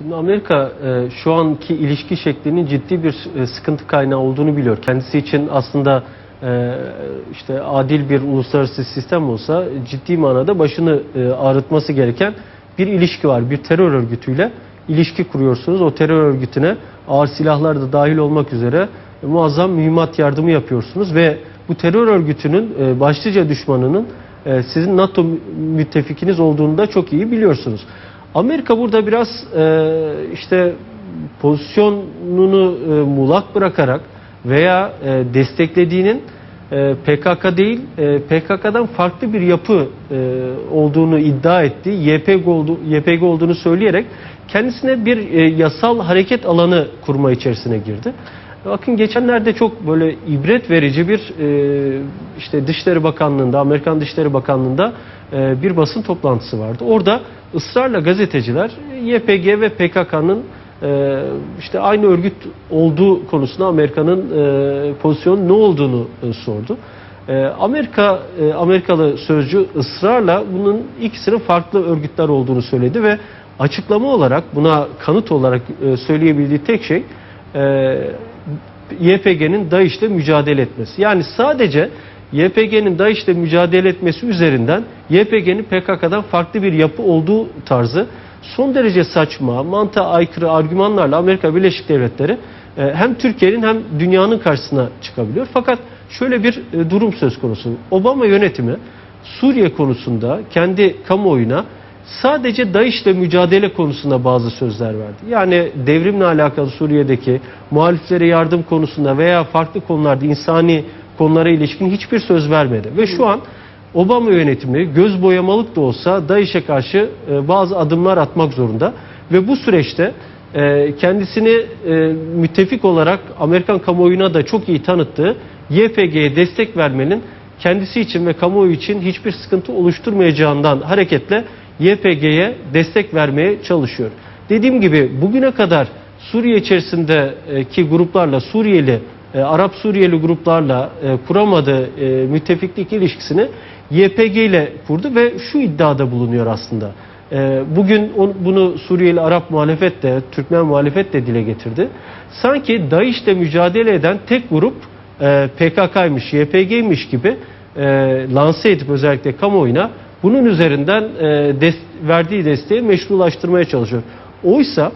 Şimdi Amerika e, şu anki ilişki şeklinin ciddi bir e, sıkıntı kaynağı olduğunu biliyor. Kendisi için aslında e, işte adil bir uluslararası sistem olsa ciddi manada başını e, ağrıtması gereken bir ilişki var. Bir terör örgütüyle ilişki kuruyorsunuz. O terör örgütüne ağır silahlar da dahil olmak üzere e, muazzam mühimmat yardımı yapıyorsunuz ve bu terör örgütünün e, başlıca düşmanının e, sizin NATO müttefikiniz olduğunu da çok iyi biliyorsunuz. Amerika burada biraz e, işte pozisyonunu e, muğlak bırakarak veya e, desteklediğinin e, PKK değil e, PKK'dan farklı bir yapı e, olduğunu iddia etti. YPG, oldu, YPG olduğunu söyleyerek kendisine bir e, yasal hareket alanı kurma içerisine girdi. Bakın geçenlerde çok böyle ibret verici bir e, işte Dışişleri Bakanlığı'nda, Amerikan Dışişleri Bakanlığı'nda e, bir basın toplantısı vardı. Orada ısrarla gazeteciler YPG ve PKK'nın e, işte aynı örgüt olduğu konusunda Amerika'nın e, pozisyonu ne olduğunu e, sordu. E, Amerika e, Amerikalı sözcü ısrarla bunun ikisinin farklı örgütler olduğunu söyledi ve açıklama olarak buna kanıt olarak e, söyleyebildiği tek şey e, YPG'nin DAEŞ'le mücadele etmesi. Yani sadece YPG'nin DAEŞ'le mücadele etmesi üzerinden YPG'nin PKK'dan farklı bir yapı olduğu tarzı son derece saçma, mantığa aykırı argümanlarla Amerika Birleşik Devletleri e, hem Türkiye'nin hem dünyanın karşısına çıkabiliyor. Fakat şöyle bir e, durum söz konusu. Obama yönetimi Suriye konusunda kendi kamuoyuna sadece DAEŞ'le mücadele konusunda bazı sözler verdi. Yani devrimle alakalı Suriye'deki muhaliflere yardım konusunda veya farklı konularda insani konulara ilişkin hiçbir söz vermedi. Ve şu an Obama yönetimi göz boyamalık da olsa DAEŞ'e karşı e, bazı adımlar atmak zorunda. Ve bu süreçte e, kendisini e, müttefik olarak Amerikan kamuoyuna da çok iyi tanıttığı YPG'ye destek vermenin kendisi için ve kamuoyu için hiçbir sıkıntı oluşturmayacağından hareketle YPG'ye destek vermeye çalışıyor. Dediğim gibi bugüne kadar Suriye içerisindeki gruplarla Suriyeli, e, Arap Suriyeli gruplarla e, kuramadığı e, müttefiklik ilişkisini YPG ile kurdu ve şu iddiada bulunuyor aslında. E, bugün bunu Suriyeli Arap muhalefet de, Türkmen muhalefet de dile getirdi. Sanki DAEŞ'le mücadele eden tek grup e, PKK'ymış, YPG'ymiş gibi e, lanse edip özellikle kamuoyuna bunun üzerinden e, des- verdiği desteği meşrulaştırmaya çalışıyor. Oysa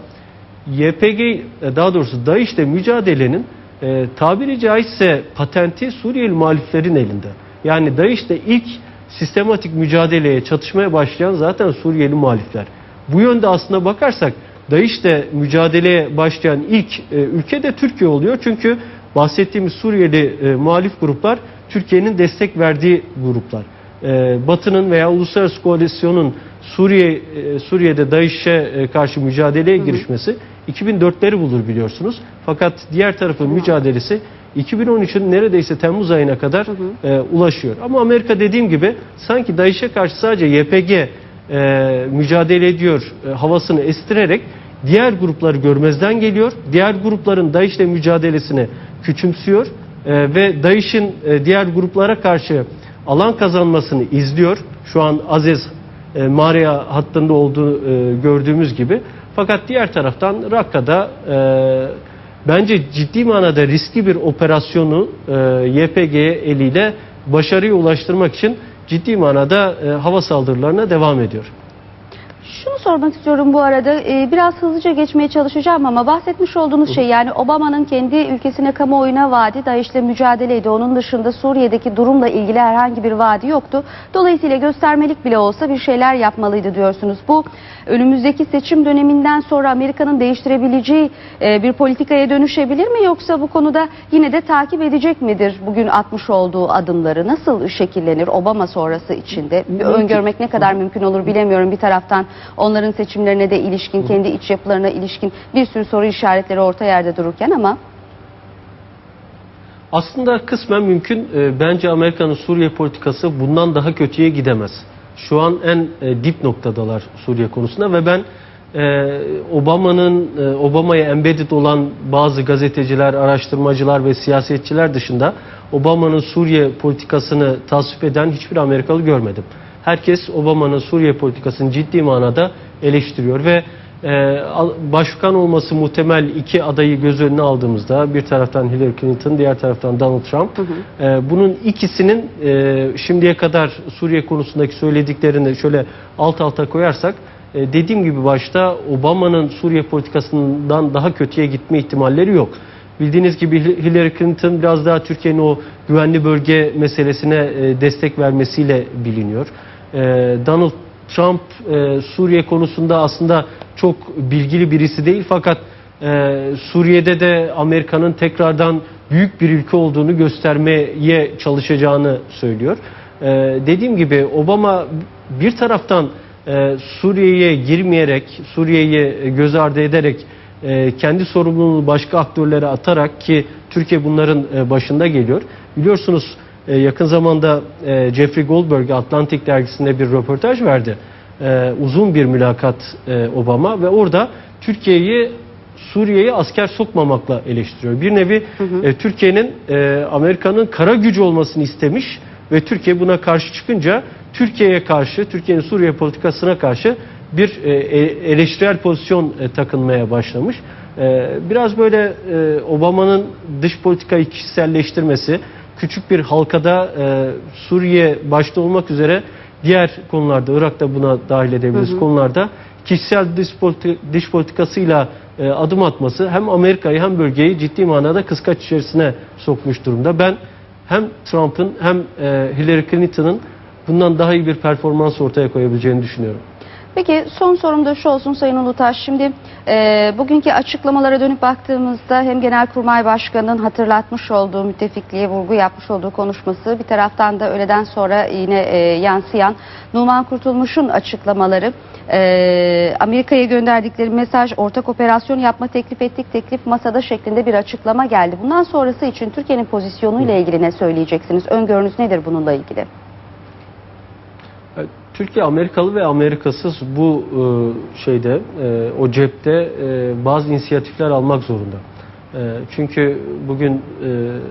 YPG e, daha doğrusu DAEŞ'le mücadelenin e, tabiri caizse patenti Suriyeli muhaliflerin elinde. Yani DAEŞ'le ilk sistematik mücadeleye, çatışmaya başlayan zaten Suriyeli muhalifler. Bu yönde aslına bakarsak DAEŞ'le mücadeleye başlayan ilk e, ülke de Türkiye oluyor. Çünkü bahsettiğimiz Suriyeli e, muhalif gruplar Türkiye'nin destek verdiği gruplar. E, Batı'nın veya uluslararası koalisyonun Suriye e, Suriye'de DAEŞ'e e, karşı mücadeleye girişmesi 2004'leri bulur biliyorsunuz. Fakat diğer tarafın mücadelesi 2013'ün neredeyse Temmuz ayına kadar e, ulaşıyor. Ama Amerika dediğim gibi sanki DAEŞ'e karşı sadece YPG e, mücadele ediyor e, havasını estirerek diğer grupları görmezden geliyor. Diğer grupların DAEŞ'le mücadelesini küçümsüyor e, ve DAEŞ'in e, diğer gruplara karşı alan kazanmasını izliyor. Şu an Aziz e, Maria hattında olduğu e, gördüğümüz gibi. Fakat diğer taraftan Rakka'da e, bence ciddi manada riskli bir operasyonu e, YPG eliyle başarıya ulaştırmak için ciddi manada e, hava saldırılarına devam ediyor. Sormak istiyorum bu arada Ee, biraz hızlıca geçmeye çalışacağım ama bahsetmiş olduğunuz şey yani Obama'nın kendi ülkesine kamuoyuna vaadi DAEŞ'le mücadeleydi. Onun dışında Suriye'deki durumla ilgili herhangi bir vaadi yoktu. Dolayısıyla göstermelik bile olsa bir şeyler yapmalıydı diyorsunuz. Bu önümüzdeki seçim döneminden sonra Amerika'nın değiştirebileceği e, bir politikaya dönüşebilir mi yoksa bu konuda yine de takip edecek midir bugün atmış olduğu adımları? Nasıl şekillenir Obama sonrası içinde? Bir öngörmek ne kadar mümkün olur bilemiyorum bir taraftan onların seçimlerine de ilişkin, kendi iç yapılarına ilişkin bir sürü soru işaretleri orta yerde dururken ama Aslında kısmen mümkün. E, Bence Amerika'nın Suriye politikası bundan daha kötüye gidemez. Şu an en e, dip noktadalar Suriye konusunda ve ben e, Obama'nın e, Obama'ya embedded olan bazı gazeteciler, araştırmacılar ve siyasetçiler dışında Obama'nın Suriye politikasını tasvip eden hiçbir Amerikalı görmedim. Herkes Obama'nın Suriye politikasını ciddi manada eleştiriyor ve başkan olması muhtemel iki adayı göz önüne aldığımızda bir taraftan Hillary Clinton, diğer taraftan Donald Trump. e, bunun ikisinin e, şimdiye kadar Suriye konusundaki söylediklerini şöyle alt alta koyarsak e, dediğim gibi başta Obama'nın Suriye politikasından daha kötüye gitme ihtimalleri yok. Bildiğiniz gibi Hillary Clinton biraz daha Türkiye'nin o güvenli bölge meselesine e, destek vermesiyle biliniyor. E, Donald Trump e, Suriye konusunda aslında çok bilgili birisi değil fakat e, Suriye'de de Amerika'nın tekrardan büyük bir ülke olduğunu göstermeye çalışacağını söylüyor. E, dediğim gibi Obama bir taraftan e, Suriye'ye girmeyerek, Suriye'yi göz ardı ederek e, kendi sorumluluğunu başka aktörlere atarak ki Türkiye bunların e, başında geliyor. Biliyorsunuz e, yakın zamanda e, Jeffrey Goldberg Atlantic dergisinde bir röportaj verdi. E, uzun bir mülakat e, Obama ve orada Türkiye'yi Suriye'ye asker sokmamakla eleştiriyor. Bir nevi e, Türkiye'nin e, Amerika'nın kara gücü olmasını istemiş ve Türkiye buna karşı çıkınca Türkiye'ye karşı, Türkiye'nin Suriye politikasına karşı bir e, eleştirel pozisyon e, takınmaya başlamış. E, biraz böyle e, Obama'nın dış politikayı kişiselleştirmesi, küçük bir halkada e, Suriye başta olmak üzere diğer konularda, Irak'ta buna dahil edebiliriz konularda kişisel dış, politi- dış politikasıyla e, adım atması hem Amerika'yı hem bölgeyi ciddi manada kıskaç içerisine sokmuş durumda. Ben hem Trump'ın hem e, Hillary Clinton'ın bundan daha iyi bir performans ortaya koyabileceğini düşünüyorum. Peki son sorum da şu olsun Sayın Ulutaş. Şimdi e, bugünkü açıklamalara dönüp baktığımızda hem Genelkurmay Başkanı'nın hatırlatmış olduğu müttefikliğe vurgu yapmış olduğu konuşması bir taraftan da öğleden sonra yine e, yansıyan Numan Kurtulmuş'un açıklamaları e, Amerika'ya gönderdikleri mesaj ortak operasyon yapma teklif ettik teklif masada şeklinde bir açıklama geldi. Bundan sonrası için Türkiye'nin pozisyonuyla ilgili ne söyleyeceksiniz? Öngörünüz nedir bununla ilgili? Türkiye Amerikalı ve Amerikasız bu e, şeyde e, o cepte e, bazı inisiyatifler almak zorunda. Çünkü bugün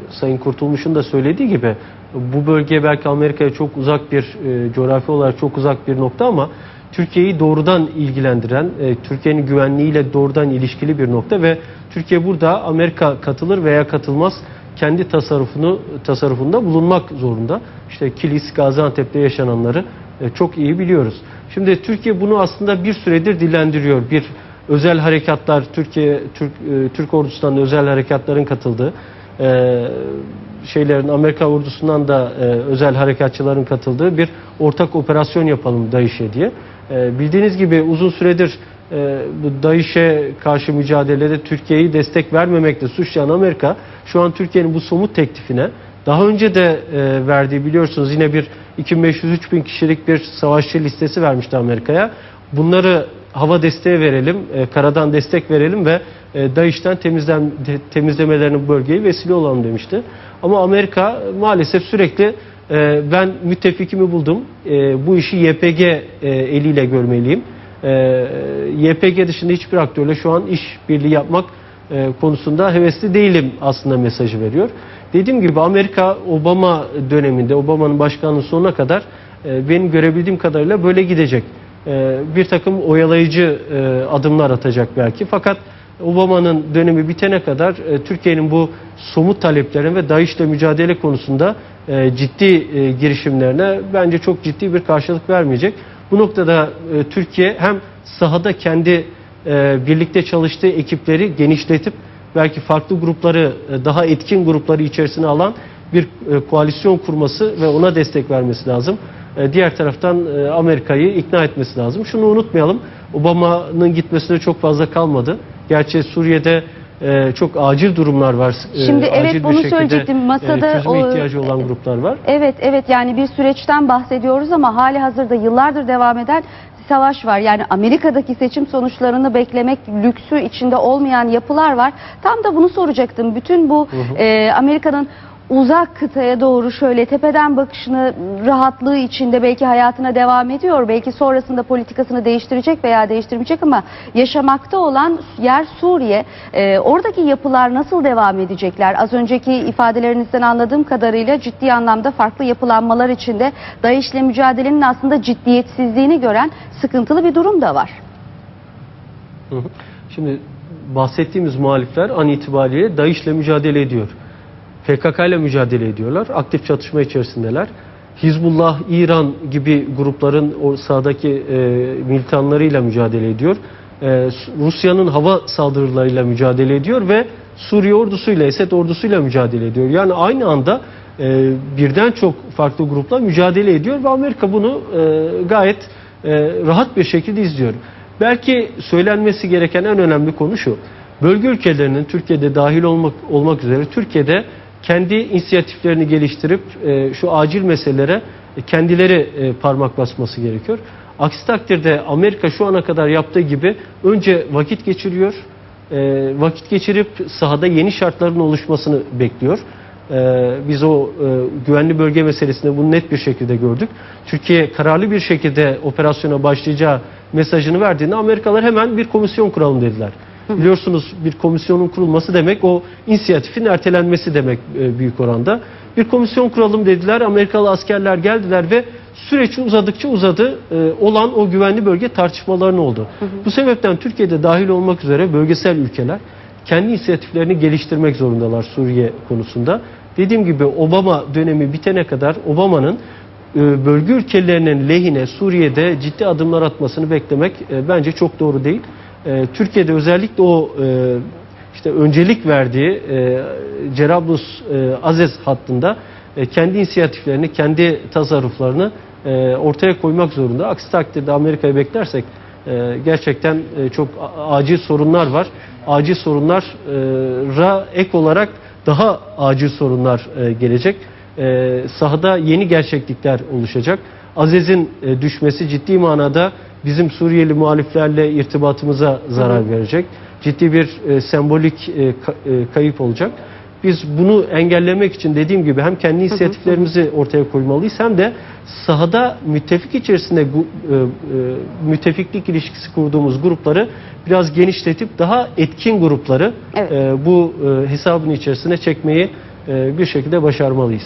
Sayın Kurtulmuş'un da söylediği gibi bu bölge belki Amerika'ya çok uzak bir coğrafi olarak çok uzak bir nokta ama Türkiye'yi doğrudan ilgilendiren, Türkiye'nin güvenliğiyle doğrudan ilişkili bir nokta ve Türkiye burada Amerika katılır veya katılmaz kendi tasarrufunu tasarrufunda bulunmak zorunda. İşte Kilis, Gaziantep'te yaşananları çok iyi biliyoruz. Şimdi Türkiye bunu aslında bir süredir dillendiriyor. Bir özel harekatlar, Türkiye Türk e, Türk ordusundan özel harekatların katıldığı, e, şeylerin Amerika ordusundan da e, özel harekatçıların katıldığı bir ortak operasyon yapalım DAEŞ'e diye. E, bildiğiniz gibi uzun süredir e, bu DAEŞ'e karşı mücadelede Türkiye'yi destek vermemekle suçlayan Amerika şu an Türkiye'nin bu somut teklifine daha önce de e, verdiği biliyorsunuz yine bir 2500-3000 kişilik bir savaşçı listesi vermişti Amerika'ya. Bunları hava desteği verelim, e, karadan destek verelim ve e, DAEŞ'ten temizlen, te- temizlemelerinin bu bölgeyi vesile olalım demişti. Ama Amerika maalesef sürekli e, ben müttefikimi buldum, e, bu işi YPG e, eliyle görmeliyim. E, YPG dışında hiçbir aktörle şu an iş birliği yapmak e, konusunda hevesli değilim aslında mesajı veriyor. Dediğim gibi Amerika Obama döneminde, Obama'nın başkanlığı sonuna kadar e, benim görebildiğim kadarıyla böyle gidecek. E, bir takım oyalayıcı adımlar atacak belki. Fakat Obama'nın dönemi bitene kadar Türkiye'nin bu somut taleplerine ve DAEŞ'le mücadele konusunda ciddi girişimlerine bence çok ciddi bir karşılık vermeyecek. Bu noktada Türkiye hem sahada kendi e, birlikte çalıştığı ekipleri genişletip belki farklı grupları e, daha etkin grupları içerisine alan bir e, koalisyon kurması ve ona destek vermesi lazım. E, Diğer taraftan e, Amerika'yı ikna etmesi lazım. Şunu unutmayalım. Obama'nın gitmesine çok fazla kalmadı. Gerçi Suriye'de e, çok acil durumlar var. E, Şimdi evet, acil bir bunu şekilde, söyleyecektim. Masada e, çözüme o- ihtiyacı olan gruplar var. Evet evet yani bir süreçten bahsediyoruz ama hali hazırda yıllardır devam eden savaş var. Yani Amerika'daki seçim sonuçlarını beklemek lüksü içinde olmayan yapılar var. Tam da bunu soracaktım. Bütün bu e, Amerika'nın uzak kıtaya doğru şöyle tepeden bakışını rahatlığı içinde belki hayatına devam ediyor. Belki sonrasında politikasını değiştirecek veya değiştirmeyecek ama yaşamakta olan yer Suriye. Ee, oradaki yapılar nasıl devam edecekler? Az önceki ifadelerinizden anladığım kadarıyla ciddi anlamda farklı yapılanmalar içinde DAEŞ'le mücadelenin aslında ciddiyetsizliğini gören sıkıntılı bir durum da var. Şimdi bahsettiğimiz muhalifler an itibariyle DAEŞ'le mücadele ediyor. PKK ile mücadele ediyorlar. Aktif çatışma içerisindeler. Hizbullah, İran gibi grupların o sahadaki e, militanlarıyla mücadele ediyor. E, Rusya'nın hava saldırılarıyla mücadele ediyor ve Suriye ordusuyla, Esed ordusuyla mücadele ediyor. Yani aynı anda e, birden çok farklı grupla mücadele ediyor ve Amerika bunu e, gayet e, rahat bir şekilde izliyor. Belki söylenmesi gereken en önemli konu şu. Bölge ülkelerinin Türkiye'de dahil olmak olmak üzere Türkiye'de kendi inisiyatiflerini geliştirip e, şu acil meselelere e, kendileri e, parmak basması gerekiyor. Aksi takdirde Amerika şu ana kadar yaptığı gibi önce vakit geçiriyor, e, vakit geçirip sahada yeni şartların oluşmasını bekliyor. E, biz o e, güvenli bölge meselesinde bunu net bir şekilde gördük. Türkiye kararlı bir şekilde operasyona başlayacağı mesajını verdiğinde Amerikalılar hemen bir komisyon kuralım dediler. Biliyorsunuz bir komisyonun kurulması demek o inisiyatifin ertelenmesi demek e, büyük oranda. Bir komisyon kuralım dediler. Amerikalı askerler geldiler ve süreç uzadıkça uzadı. E, olan o güvenli bölge tartışmaların oldu. Bu sebepten Türkiye'de dahil olmak üzere bölgesel ülkeler kendi inisiyatiflerini geliştirmek zorundalar Suriye konusunda. Dediğim gibi Obama dönemi bitene kadar Obama'nın e, bölge ülkelerinin lehine Suriye'de ciddi adımlar atmasını beklemek bence çok doğru değil. E, Türkiye'de özellikle o e, işte öncelik verdiği e, Cerablus e, Azez hattında e, kendi inisiyatiflerini, kendi tasarruflarını e, ortaya koymak zorunda. Aksi takdirde Amerika'yı beklersek e, gerçekten e, çok acil sorunlar var. Acil sorunlara ek olarak daha acil sorunlar e, gelecek. E, sahada yeni gerçeklikler oluşacak. Azez'in e, düşmesi ciddi manada bizim Suriyeli muhaliflerle irtibatımıza zarar verecek. Ciddi bir e, sembolik e, e, kayıp olacak. Biz bunu engellemek için dediğim gibi hem kendi inisiyatiflerimizi ortaya koymalıyız hem de sahada müttefik içerisinde e, e, müttefiklik ilişkisi kurduğumuz grupları biraz genişletip daha etkin grupları Evet. e, bu e, hesabın içerisine çekmeyi e, bir şekilde başarmalıyız.